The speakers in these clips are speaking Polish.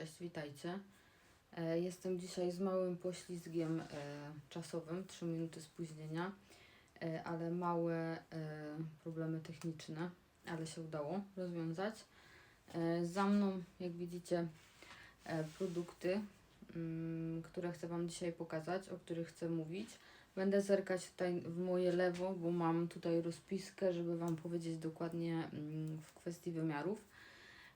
Cześć, witajcie. E, Jestem dzisiaj z małym poślizgiem e, czasowym, 3 minuty spóźnienia, e, ale małe problemy techniczne, ale się udało rozwiązać. Za mną, jak widzicie, produkty, mm, które chcę Wam dzisiaj pokazać, o których chcę mówić. Będę zerkać tutaj w moje lewo, bo mam tutaj rozpiskę, żeby Wam powiedzieć dokładnie mm, w kwestii wymiarów.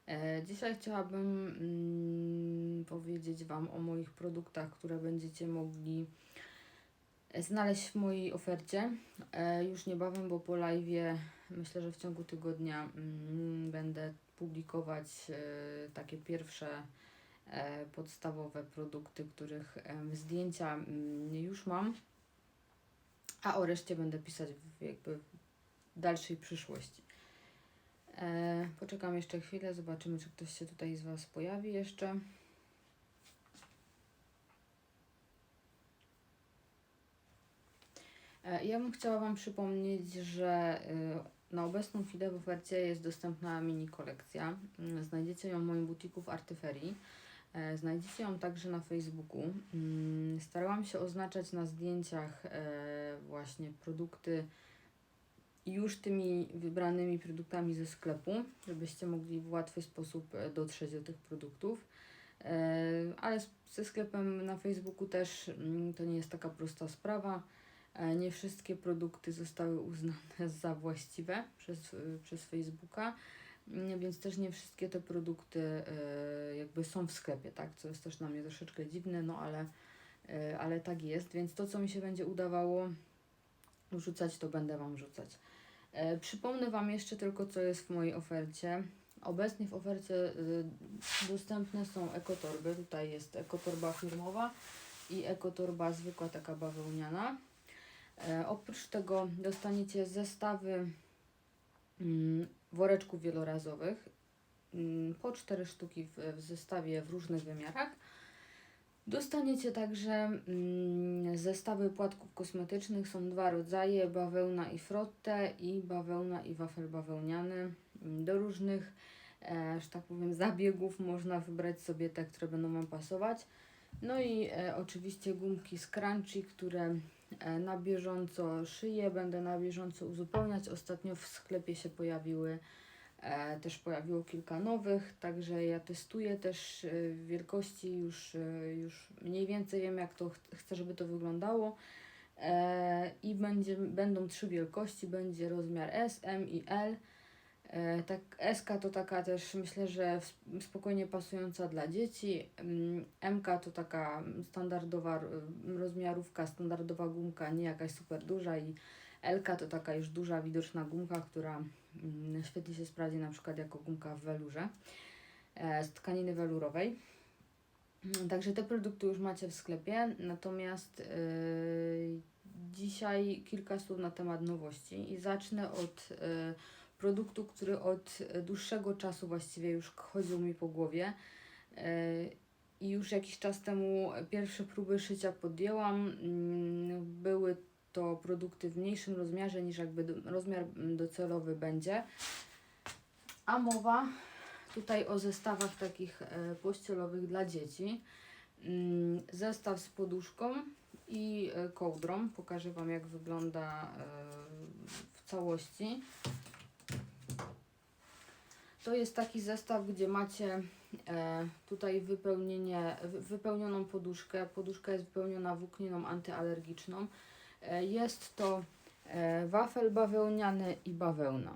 E, Dzisiaj chciałabym mm, powiedzieć Wam o moich produktach, które będziecie mogli e, znaleźć w mojej ofercie. E, Już niebawem, bo po live myślę, że w ciągu tygodnia mm, będę publikować takie pierwsze podstawowe produkty, których zdjęcia mm, już mam, a o reszcie będę pisać w jakby w dalszej przyszłości. E, poczekam jeszcze chwilę, zobaczymy, czy ktoś się tutaj z Was pojawi jeszcze. E, ja bym chciała Wam przypomnieć, że y, na obecną chwilę w ofercie jest dostępna mini kolekcja. Mm, Znajdziecie ją w moim butiku w Artyferii. E, Znajdziecie ją także na Facebooku. Mm, Starałam się oznaczać na zdjęciach e, właśnie produkty już tymi wybranymi produktami ze sklepu, żebyście mogli w łatwy sposób e, dotrzeć do tych produktów. E, Ale ze sklepem na Facebooku też mm, to nie jest taka prosta sprawa. E, Nie wszystkie produkty zostały uznane za właściwe przez, przez Facebooka, mm, więc też nie wszystkie te produkty jakby są w sklepie, tak? Co jest też dla mnie troszeczkę dziwne, no ale, ale tak jest. Więc to, co mi się będzie udawało wrzucać, to będę Wam wrzucać. E, przypomnę Wam jeszcze tylko, co jest w mojej ofercie. Obecnie w ofercie y, dostępne są ekotorby. Tutaj jest ekotorba firmowa i ekotorba zwykła, taka bawełniana. E, oprócz tego dostaniecie zestawy mm, woreczków wielorazowych. Mm, po cztery sztuki w, w zestawie w różnych wymiarach. Dostaniecie także mm, zestawy płatków kosmetycznych. Są dwa rodzaje, bawełna i frotte i bawełna i wafel bawełniany. Mm, Do różnych, e, że tak powiem, zabiegów można wybrać sobie te, które będą Wam pasować. No i e, oczywiście gumki z crunchy, które e, na bieżąco szyję, będę na bieżąco uzupełniać. Ostatnio w sklepie się pojawiły też pojawiło kilka nowych, także ja testuję też e, wielkości, już, e, już mniej więcej wiem jak to ch chcę, żeby to wyglądało. E, I będzie, będą trzy wielkości, będzie rozmiar S, M i L. E, tak, SK to taka też myślę, że spokojnie pasująca dla dzieci. Mm, MK to taka standardowa rozmiarówka, standardowa gumka, nie jakaś super duża i LK to taka już duża, widoczna gumka, która świetnie się sprawdzi na przykład jako gumka w welurze e, z tkaniny welurowej. Mm, Także te produkty już macie w sklepie, natomiast e, dzisiaj kilka słów na temat nowości i zacznę od e, produktu, który od dłuższego czasu właściwie już chodził mi po głowie. E, I już jakiś czas temu pierwsze próby szycia podjęłam. Mm, Były to produkty w mniejszym rozmiarze niż jakby rozmiar mm, docelowy będzie. A mowa tutaj o zestawach takich e, pościelowych dla dzieci. Mm, Zestaw z poduszką i e, kołdrą. Pokażę Wam jak wygląda e, w całości. To jest taki zestaw, gdzie macie tutaj wypełnienie, wy- wypełnioną poduszkę. Poduszka jest wypełniona włókniną antyalergiczną. E, Jest to e, wafel bawełniany i bawełna.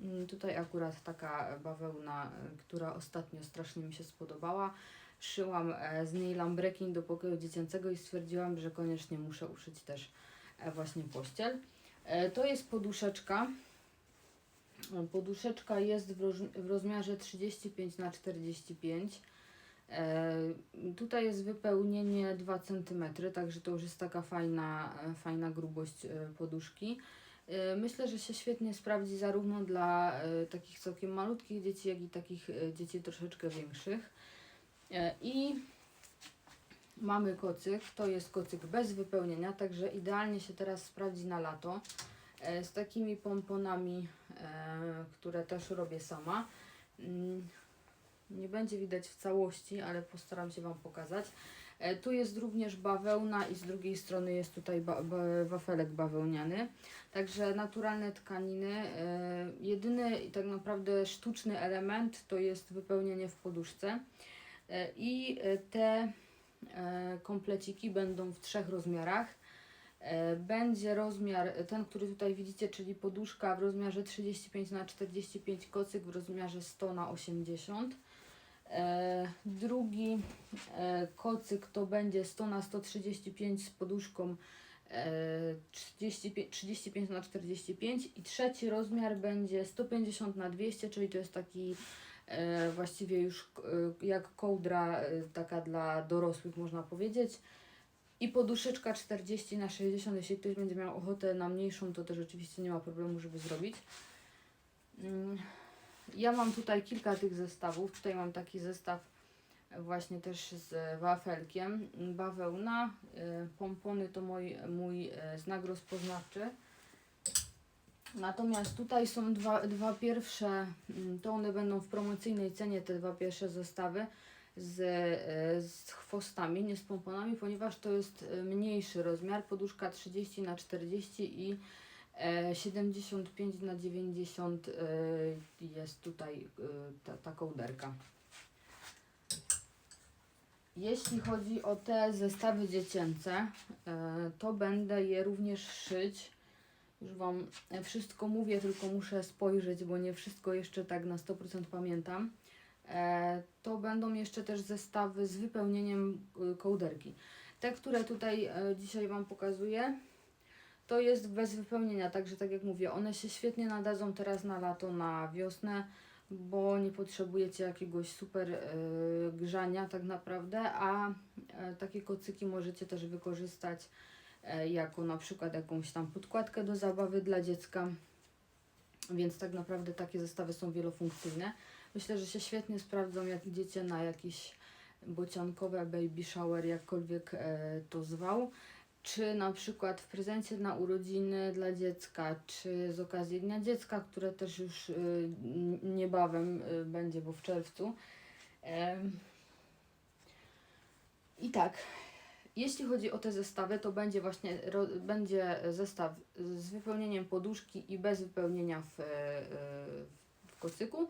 Mm, Tutaj akurat taka bawełna, e, która ostatnio strasznie mi się spodobała. Szyłam z niej lambrekin do pokoju dziecięcego i stwierdziłam, że koniecznie muszę uszyć też właśnie pościel. To jest poduszeczka. Poduszeczka jest w, rozmiarze 35 na 45 E, tutaj jest wypełnienie 2 cm, także to już jest taka fajna, e, fajna grubość e, poduszki. E, Myślę, że się świetnie sprawdzi zarówno dla e, takich całkiem malutkich dzieci, jak i takich e, dzieci troszeczkę większych. E, I mamy kocyk, to jest kocyk bez wypełnienia, także idealnie się teraz sprawdzi na lato. E, Z takimi pomponami, e, które też robię sama. Nie będzie widać w całości, ale postaram się Wam pokazać. E, Tu jest również bawełna i z drugiej strony jest tutaj ba ba wafelek bawełniany. Także naturalne tkaniny. E, jedyny i tak naprawdę sztuczny element to jest wypełnienie w poduszce. E, I te kompleciki będą w trzech rozmiarach. Będzie rozmiar, ten, który tutaj widzicie, czyli poduszka w rozmiarze 35 na 45 kocyk w rozmiarze 100 na 80 E, drugi e, kocyk to będzie 100 na 135 z poduszką e, 35, 35 na 45 i trzeci rozmiar będzie 150 na 200, czyli to jest taki e, właściwie już e, jak kołdra e, taka dla dorosłych można powiedzieć. I poduszeczka 40 na 60, jeśli ktoś będzie miał ochotę na mniejszą, to też oczywiście nie ma problemu, żeby zrobić. Ja mam tutaj kilka tych zestawów. Tutaj mam taki zestaw właśnie też z wafelkiem. Bawełna, y, pompony to mój, mój y, znak rozpoznawczy. Natomiast tutaj są dwa, dwa pierwsze, mm, to one będą w promocyjnej cenie, te dwa pierwsze zestawy z, y, z chwostami, nie z pomponami, ponieważ to jest mniejszy rozmiar, poduszka 30 na 40 i 75 na 90 e, jest tutaj e, ta, ta kołderka. Jeśli chodzi o te zestawy dziecięce, e, to będę je również szyć. Już Wam wszystko mówię, tylko muszę spojrzeć, bo nie wszystko jeszcze tak na 100% pamiętam. E, To będą jeszcze też zestawy z wypełnieniem kołderki. Te, które tutaj e, dzisiaj Wam pokazuję, to jest bez wypełnienia, także tak jak mówię, one się świetnie nadadzą teraz na lato, na wiosnę, bo nie potrzebujecie jakiegoś super e, grzania tak naprawdę, a e, takie kocyki możecie też wykorzystać e, jako na przykład jakąś tam podkładkę do zabawy dla dziecka, więc tak naprawdę takie zestawy są wielofunkcyjne. Myślę, że się świetnie sprawdzą, jak idziecie na jakieś bociankowe baby shower, jakkolwiek to zwał czy na przykład w prezencie na urodziny dla dziecka, czy z okazji Dnia Dziecka, które też już y, niebawem y, będzie, bo w czerwcu. I tak, jeśli chodzi o te zestawy, to będzie właśnie będzie zestaw z wypełnieniem poduszki i bez wypełnienia w, y, w kocyku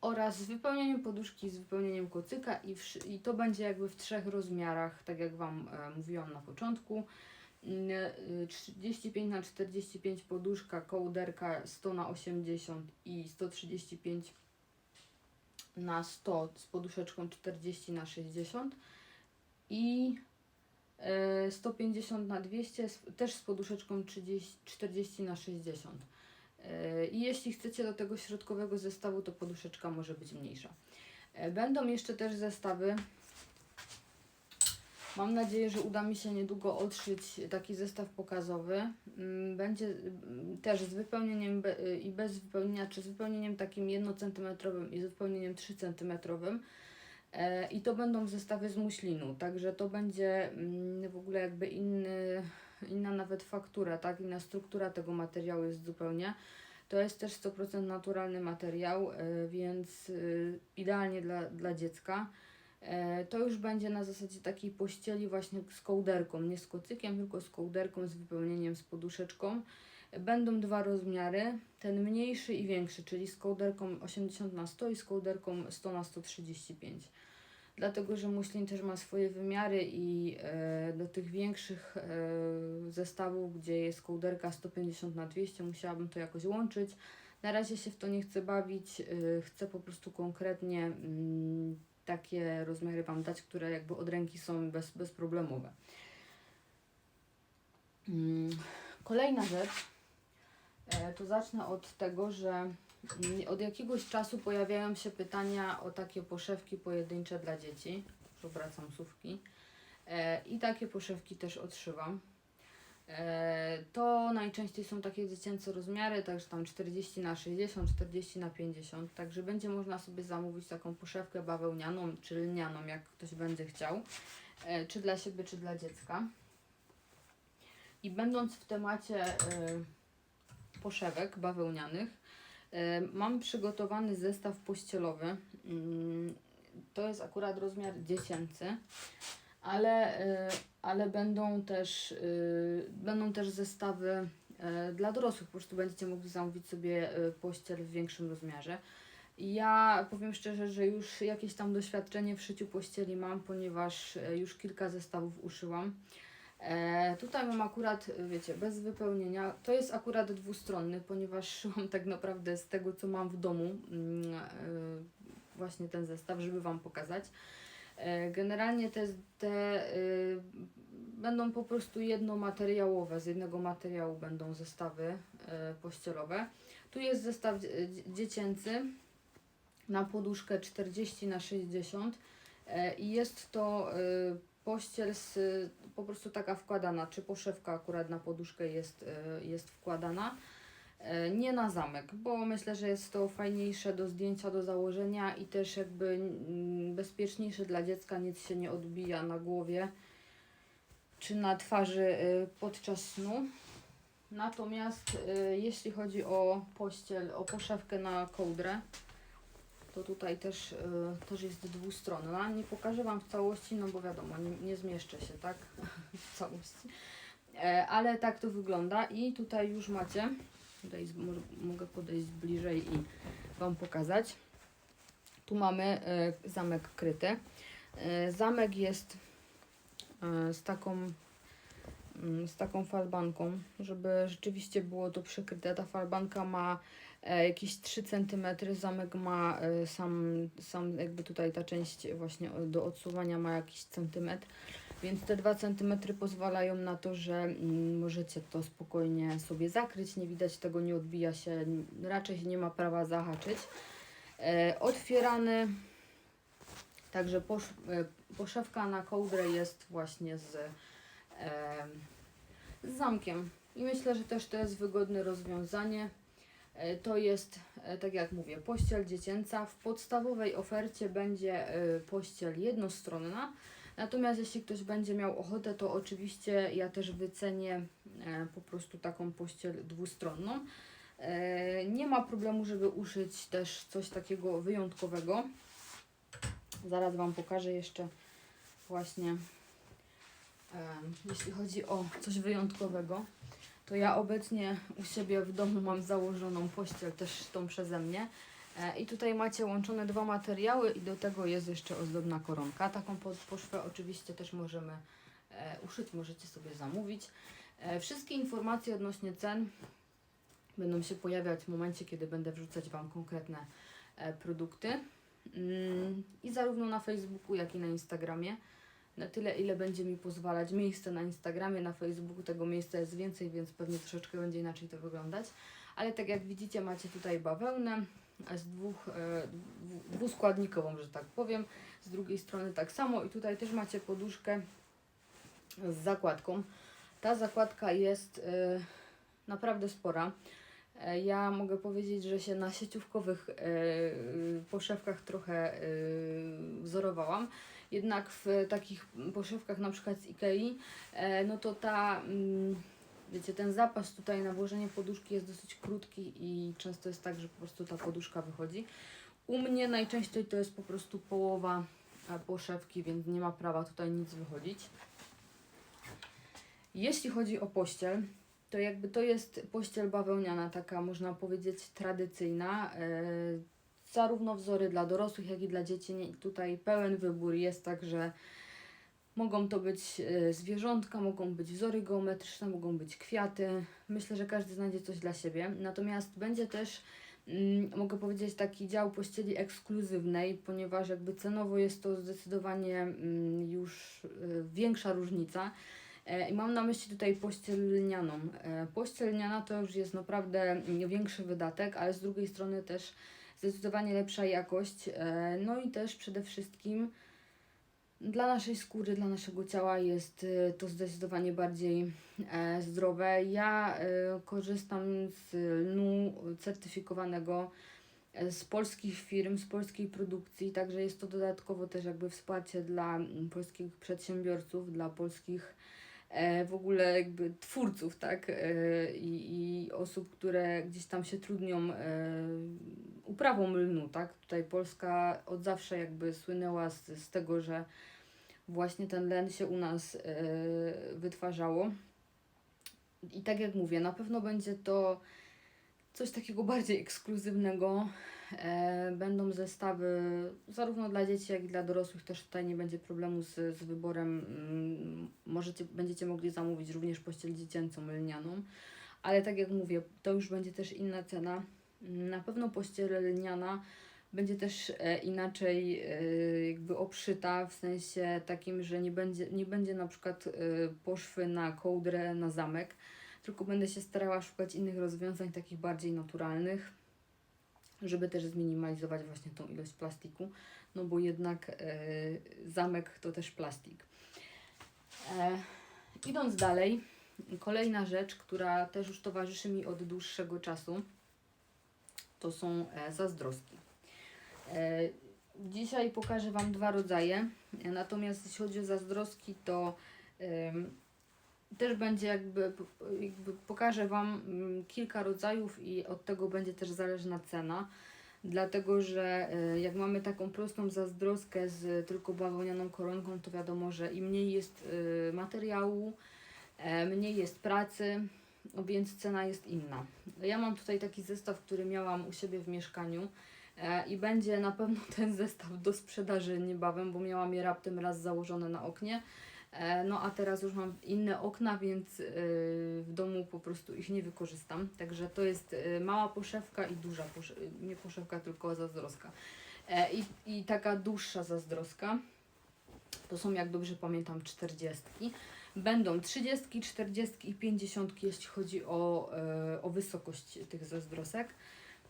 oraz z wypełnieniem poduszki z wypełnieniem kocyka i, wszy- i to będzie jakby w trzech rozmiarach, tak jak Wam e, mówiłam na początku. Mm, y, 35 na 45 poduszka, kołderka 100 na 80 i 135 na 100 z poduszeczką 40 na 60 i e, 150 na 200 z, też z poduszeczką 30, 40 na 60. E, I jeśli chcecie do tego środkowego zestawu, to poduszeczka może być mniejsza. E, Będą jeszcze też zestawy Mam nadzieję, że uda mi się niedługo odszyć taki zestaw pokazowy. Mm, Będzie mm, też z wypełnieniem i bez wypełnienia, czy z wypełnieniem takim 1 cm i z wypełnieniem 3 cm. E, I to będą zestawy z muślinu, także to będzie mm, w ogóle jakby inny, inna nawet faktura, tak? Inna struktura tego materiału jest zupełnie. To jest też 100% naturalny materiał, e, więc y, idealnie dla, dla dziecka. E, To już będzie na zasadzie takiej pościeli właśnie z kołderką, nie z kocykiem, tylko z kołderką, z wypełnieniem, z poduszeczką. Będą dwa rozmiary, ten mniejszy i większy, czyli z kołderką 80 na 100 i z kołderką 100 na 135. Dlatego, że muślin też ma swoje wymiary i e, do tych większych e, zestawów, gdzie jest kołderka 150 na 200, musiałabym to jakoś łączyć. Na razie się w to nie chcę bawić, e, chcę po prostu konkretnie mm, takie rozmiary Wam dać, które jakby od ręki są bez, bezproblemowe. Mm, Kolejna rzecz, e, to zacznę od tego, że mm, od jakiegoś czasu pojawiają się pytania o takie poszewki pojedyncze dla dzieci. Przepraszam, słówki. E, I takie poszewki też odszywam. E, To najczęściej są takie dziecięce rozmiary, także tam 40 na 60, 40 na 50, także będzie można sobie zamówić taką poszewkę bawełnianą czy lnianą, jak ktoś będzie chciał, e, czy dla siebie, czy dla dziecka. I będąc w temacie e, poszewek bawełnianych, mam przygotowany zestaw pościelowy. Mm, to jest akurat rozmiar dziecięcy, ale, y, ale będą też, y, będą też zestawy y, dla dorosłych. Po prostu będziecie mogli zamówić sobie pościel w większym rozmiarze. Ja powiem szczerze, że już jakieś tam doświadczenie w szyciu pościeli mam, ponieważ już kilka zestawów uszyłam. E, tutaj mam akurat, wiecie, bez wypełnienia. To jest akurat dwustronny, ponieważ szyłam tak naprawdę z tego, co mam w domu, mm, e, właśnie ten zestaw, żeby Wam pokazać. E, generalnie te, te e, będą po prostu jednomateriałowe, z jednego materiału będą zestawy e, pościelowe. Tu jest zestaw dzie- dzie- dziecięcy na poduszkę 40 na 60 e, i jest to e, pościel z, po prostu taka wkładana, czy poszewka akurat na poduszkę jest, e, jest wkładana. E, Nie na zamek, bo myślę, że jest to fajniejsze do zdjęcia, do założenia i też jakby mm, bezpieczniejsze dla dziecka, nic się nie odbija na głowie czy na twarzy e, podczas snu. Natomiast e, jeśli chodzi o pościel, o poszewkę na kołdrę, to tutaj też, też jest dwustronna. Nie pokażę Wam w całości, no bo wiadomo, nie, nie zmieszczę się, tak? w całości. Ale tak to wygląda i tutaj już macie, tutaj mogę podejść bliżej i Wam pokazać. Tu mamy e, zamek kryty. E, zamek jest e, z taką mm, z taką falbanką, żeby rzeczywiście było to przykryte. Ta falbanka ma jakieś 3 cm, zamek ma sam, sam jakby tutaj ta część właśnie do odsuwania ma jakiś centymetr, więc te 2 cm pozwalają na to, że mm, możecie to spokojnie sobie zakryć, nie widać tego, nie odbija się, raczej nie ma prawa zahaczyć. E, otwierany, także e, poszewka na kołdrę jest właśnie z, em, z zamkiem. I myślę, że też to jest wygodne rozwiązanie. E, To jest, e, tak jak mówię, pościel dziecięca. W podstawowej ofercie będzie e, pościel jednostronna. Natomiast jeśli ktoś będzie miał ochotę, to oczywiście ja też wycenię e, po prostu taką pościel dwustronną. E, Nie ma problemu, żeby uszyć też coś takiego wyjątkowego. Zaraz Wam pokażę jeszcze właśnie, em, jeśli chodzi o coś wyjątkowego to ja obecnie u siebie w domu mam założoną pościel też tą przeze mnie. E, I tutaj macie łączone dwa materiały i do tego jest jeszcze ozdobna koronka. Taką po- poszwę oczywiście też możemy e, uszyć, możecie sobie zamówić. E, wszystkie informacje odnośnie cen będą się pojawiać w momencie, kiedy będę wrzucać Wam konkretne produkty. Mm, I zarówno na Facebooku, jak i na Instagramie na tyle, ile będzie mi pozwalać miejsce na Instagramie, na Facebooku. Tego miejsca jest więcej, więc pewnie troszeczkę będzie inaczej to wyglądać. Ale tak jak widzicie, macie tutaj bawełnę z dwóch, e, dwu- dwuskładnikową, że tak powiem. Z drugiej strony tak samo i tutaj też macie poduszkę z zakładką. Ta zakładka jest e, naprawdę spora. E, Ja mogę powiedzieć, że się na sieciówkowych poszewkach trochę wzorowałam. Jednak w takich poszewkach na przykład z Ikei, no to ta, mm, wiecie, ten zapas tutaj na włożenie poduszki jest dosyć krótki i często jest tak, że po prostu ta poduszka wychodzi. U mnie najczęściej to jest po prostu połowa e, poszewki, więc nie ma prawa tutaj nic wychodzić. Jeśli chodzi o pościel, to jakby to jest pościel bawełniana, taka można powiedzieć tradycyjna. E, zarówno wzory dla dorosłych, jak i dla dzieci. Tutaj pełen wybór jest, także mogą to być e, zwierzątka, mogą być wzory geometryczne, mogą być kwiaty. Myślę, że każdy znajdzie coś dla siebie. Natomiast będzie też, mm, mogę powiedzieć, taki dział pościeli ekskluzywnej, ponieważ jakby cenowo jest to zdecydowanie mm, już e, większa różnica. E, I mam na myśli tutaj pościel lnianą. Pościel lniana to już jest naprawdę większy wydatek, ale z drugiej strony też zdecydowanie lepsza jakość. No i też przede wszystkim dla naszej skóry, dla naszego ciała jest e, to zdecydowanie bardziej e, zdrowe. Ja e, korzystam z lnu certyfikowanego e, z polskich firm, z polskiej produkcji, także jest to dodatkowo też jakby wsparcie dla polskich przedsiębiorców, dla polskich w ogóle jakby twórców, tak, e, i, i osób, które gdzieś tam się trudnią e, uprawą lnu, tak. Tutaj Polska od zawsze jakby słynęła z, z tego, że właśnie ten len się u nas e, wytwarzało. I tak jak mówię, na pewno będzie to coś takiego bardziej ekskluzywnego. E, będą zestawy zarówno dla dzieci, jak i dla dorosłych. Też tutaj nie będzie problemu z, z wyborem. Mm, Możecie, będziecie mogli zamówić również pościel dziecięcą lnianą. Ale tak jak mówię, to już będzie też inna cena. Na pewno pościel lniana będzie też e, inaczej e, jakby obszyta, w sensie takim, że nie będzie, nie będzie na przykład poszwy na kołdrę, na zamek, tylko będę się starała szukać innych rozwiązań, takich bardziej naturalnych, żeby też zminimalizować właśnie tą ilość plastiku, no bo jednak e, zamek to też plastik. E, idąc dalej, kolejna rzecz, która też już towarzyszy mi od dłuższego czasu, to są e, zazdroski. E, dzisiaj pokażę Wam dwa rodzaje, natomiast jeśli chodzi o zazdroski, to też będzie jakby, jakby pokażę Wam mm, kilka rodzajów i od tego będzie też zależna cena. Dlatego, że e, jak mamy taką prostą zazdroskę z tylko bawełnianą koronką, to wiadomo, że im mniej jest e, materiału, e, mniej jest pracy, więc cena jest inna. Ja mam tutaj taki zestaw, który miałam u siebie w mieszkaniu e, i będzie na pewno ten zestaw do sprzedaży niebawem, bo miałam je raptem raz założone na oknie. E, No a teraz już mam inne okna, więc e, w domu po prostu ich nie wykorzystam. Także to jest e, mała poszewka i duża nie poszewka, tylko zazdroska. I, I taka dłuższa zazdroska. To są, jak dobrze pamiętam, 40. Będą 30, 40 i 50, jeśli chodzi o, o wysokość tych zazdrosek.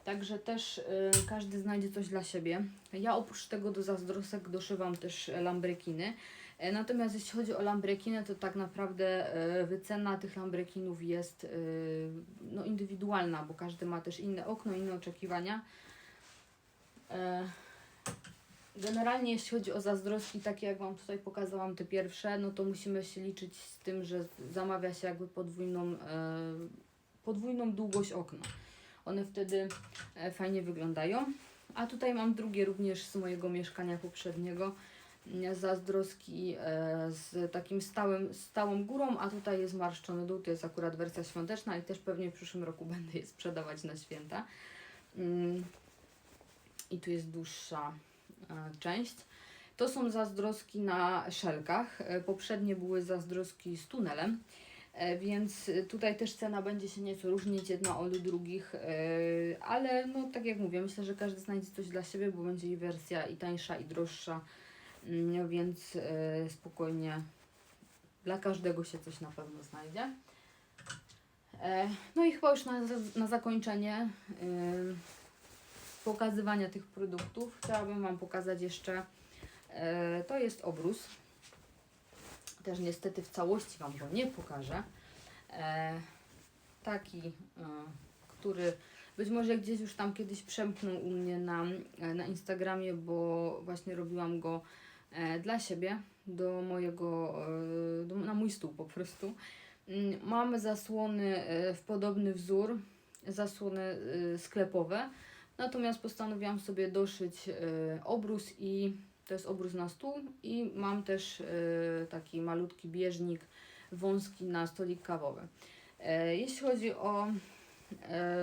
Także też e, każdy znajdzie coś dla siebie. Ja oprócz tego do zazdrosek doszywam też lambrekiny. E, Natomiast jeśli chodzi o lambrekiny, to tak naprawdę e, wycena tych lambrekinów jest e, no, indywidualna, bo każdy ma też inne okno, inne oczekiwania. Generalnie jeśli chodzi o zazdroski, takie jak Wam tutaj pokazałam, te pierwsze, no to musimy się liczyć z tym, że zamawia się jakby podwójną, podwójną długość okna. One wtedy fajnie wyglądają. A tutaj mam drugie również z mojego mieszkania poprzedniego nie, zazdroski e, z takim stałym, stałą górą, a tutaj jest marszczony dół, to jest akurat wersja świąteczna i też pewnie w przyszłym roku będę je sprzedawać na święta. Mm. I tu jest dłuższa e, część. To są zazdroski na szelkach. E, poprzednie były zazdroski z tunelem. Więc tutaj też cena będzie się nieco różnić jedna od drugich, ale no tak jak mówię, myślę, że każdy znajdzie coś dla siebie, bo będzie i wersja i tańsza i droższa. Mm, więc e, spokojnie dla każdego się coś na pewno znajdzie. E, no i chyba już na, na zakończenie e, pokazywania tych produktów chciałabym Wam pokazać jeszcze, to jest obrus. Też niestety w całości Wam go nie pokażę. Taki, który być może gdzieś już tam kiedyś przemknął u mnie na, na Instagramie, bo właśnie robiłam go dla siebie, do mojego, e, na mój stół po prostu. Mm, Mamy zasłony e, w podobny wzór, zasłony e, sklepowe, natomiast postanowiłam sobie doszyć e, obrus i to jest obrus na stół i mam też e, taki malutki bieżnik wąski na stolik kawowy. E, Jeśli chodzi o, e,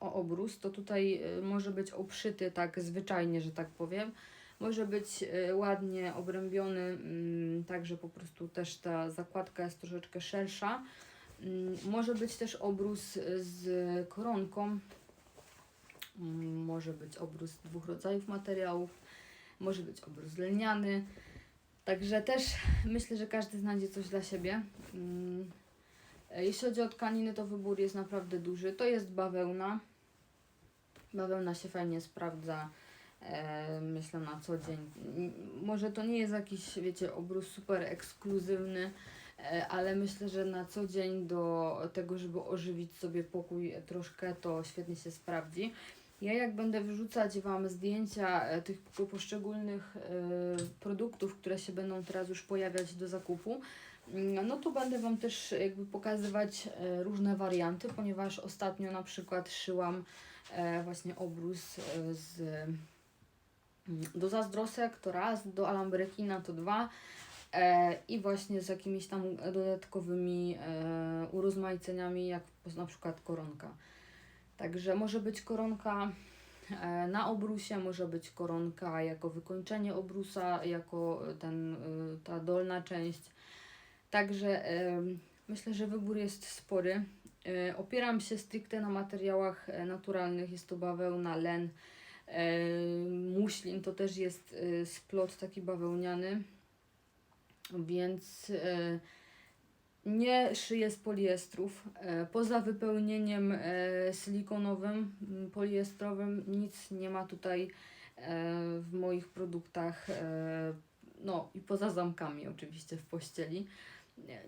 o obrus, to tutaj e, może być obszyty tak zwyczajnie, że tak powiem. Może być e, ładnie obrębiony, mm, tak że po prostu też ta zakładka jest troszeczkę szersza. Mm, Może być też obrus z koronką. Mm, Może być obrus dwóch rodzajów materiałów. Może być obrus lniany. Także też myślę, że każdy znajdzie coś dla siebie. E, Jeśli chodzi o tkaniny, to wybór jest naprawdę duży. To jest bawełna. Bawełna się fajnie sprawdza, e, myślę, na co dzień. Może to nie jest jakiś, wiecie, obrus super ekskluzywny, e, ale myślę, że na co dzień do tego, żeby ożywić sobie pokój troszkę, to świetnie się sprawdzi. Ja jak będę wrzucać Wam zdjęcia e, tych po- poszczególnych e, produktów, które się będą teraz już pojawiać do zakupu, Mm, No tu będę Wam też jakby pokazywać e, różne warianty, ponieważ ostatnio na przykład szyłam e, właśnie obrus e, z do zazdrosek to raz, do alambrekina to dwa e, i właśnie z jakimiś tam dodatkowymi e, urozmaiceniami, jak na przykład koronka. Także może być koronka e, na obrusie, może być koronka jako wykończenie obrusa, jako ten, e, ta dolna część. Także e, myślę, że wybór jest spory. E, Opieram się stricte na materiałach e, naturalnych. Jest to bawełna, len, muślin. To też jest e, splot taki bawełniany. Więc e, nie szyję z poliestrów. E, Poza wypełnieniem e, silikonowym, poliestrowym, nic nie ma tutaj e, w moich produktach. e, No i poza zamkami oczywiście w pościeli.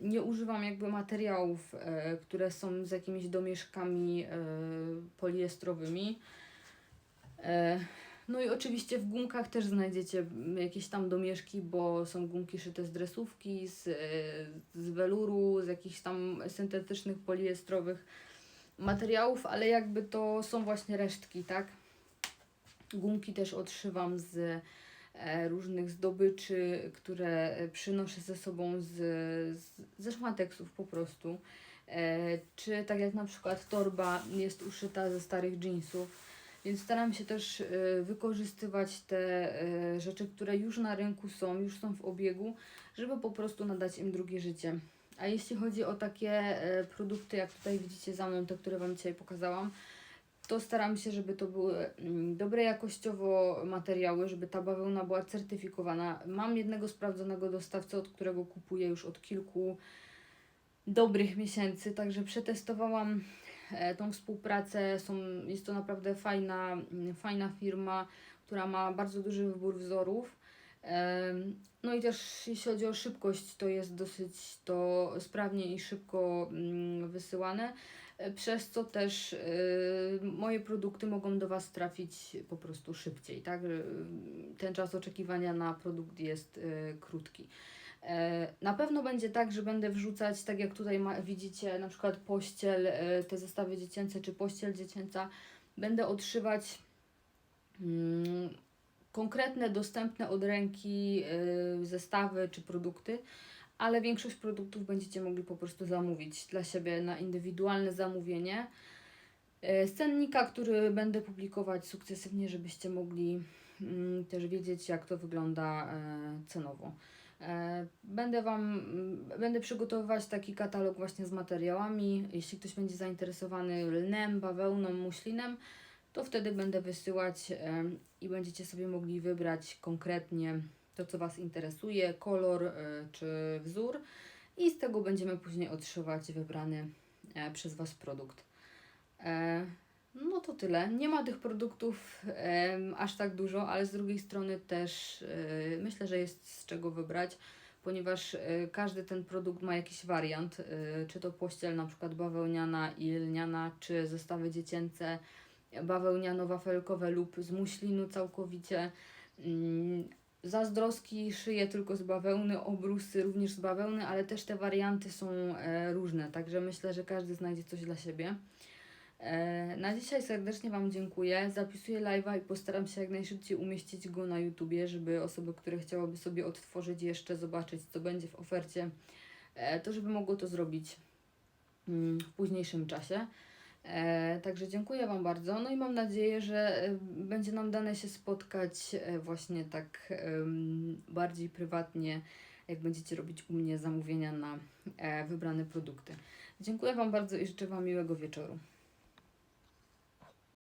Nie- używam jakby materiałów, e, które są z jakimiś domieszkami e, poliestrowymi. E, no i oczywiście w gumkach też znajdziecie jakieś tam domieszki, bo są gumki szyte z dresówki, z, e, z weluru, z jakichś tam syntetycznych poliestrowych materiałów, ale jakby to są właśnie resztki, tak? Gumki też odszywam z e, różnych zdobyczy, które przynoszę ze sobą z, z, ze szmateksów po prostu. Czy tak jak na przykład torba jest uszyta ze starych jeansów. Więc staram się też e, wykorzystywać te e, rzeczy, które już na rynku są, już są w obiegu, żeby po prostu nadać im drugie życie. A jeśli chodzi o takie e, produkty, jak tutaj widzicie za mną, te, które Wam dzisiaj pokazałam, to staram się, żeby to były mm, dobre jakościowo materiały, żeby ta bawełna była certyfikowana. Mam jednego sprawdzonego dostawcę, od którego kupuję już od kilku dobrych miesięcy, także przetestowałam tą współpracę. Są, jest to naprawdę fajna, mm, fajna firma, która ma bardzo duży wybór wzorów. Em, No i też jeśli chodzi o szybkość, to jest dosyć to sprawnie i szybko mm, wysyłane, e, przez co też e, moje produkty mogą do Was trafić po prostu szybciej, tak? E, Ten czas oczekiwania na produkt jest e, krótki. E, Na pewno będzie tak, że będę wrzucać, tak jak tutaj ma, widzicie, na przykład pościel, e, te zestawy dziecięce czy pościel dziecięca, będę odszywać mm, konkretne, dostępne od ręki y, zestawy czy produkty, ale większość produktów będziecie mogli po prostu zamówić dla siebie na indywidualne zamówienie. Y, Z cennika, który będę publikować sukcesywnie, żebyście mogli mm, też wiedzieć, jak to wygląda e, cenowo. E, Będę Wam, mm, będę przygotowywać taki katalog właśnie z materiałami. Jeśli ktoś będzie zainteresowany lnem, bawełną, muślinem, to wtedy będę wysyłać em, i będziecie sobie mogli wybrać konkretnie to, co Was interesuje, kolor e, czy wzór i z tego będziemy później odszywać wybrany e, przez Was produkt. No to tyle. Nie ma tych produktów aż tak dużo, ale z drugiej strony też e, myślę, że jest z czego wybrać, ponieważ e, każdy ten produkt ma jakiś wariant, e, czy to pościel na przykład bawełniana i lniana, czy zestawy dziecięce, bawełniano-wafelkowe lub z muślinu całkowicie. Mm, Zazdroski szyję tylko z bawełny, obrusy również z bawełny, ale też te warianty są różne, także myślę, że każdy znajdzie coś dla siebie. E, na dzisiaj serdecznie Wam dziękuję. Zapisuję live'a i postaram się jak najszybciej umieścić go na YouTubie, żeby osoby, które chciałyby sobie odtworzyć jeszcze, zobaczyć co będzie w ofercie, e, to żeby mogło to zrobić mm, w późniejszym czasie. E, także dziękuję Wam bardzo. No i mam nadzieję, że będzie nam dane się spotkać właśnie tak bardziej prywatnie, jak będziecie robić u mnie zamówienia na wybrane produkty. Dziękuję Wam bardzo i życzę Wam miłego wieczoru.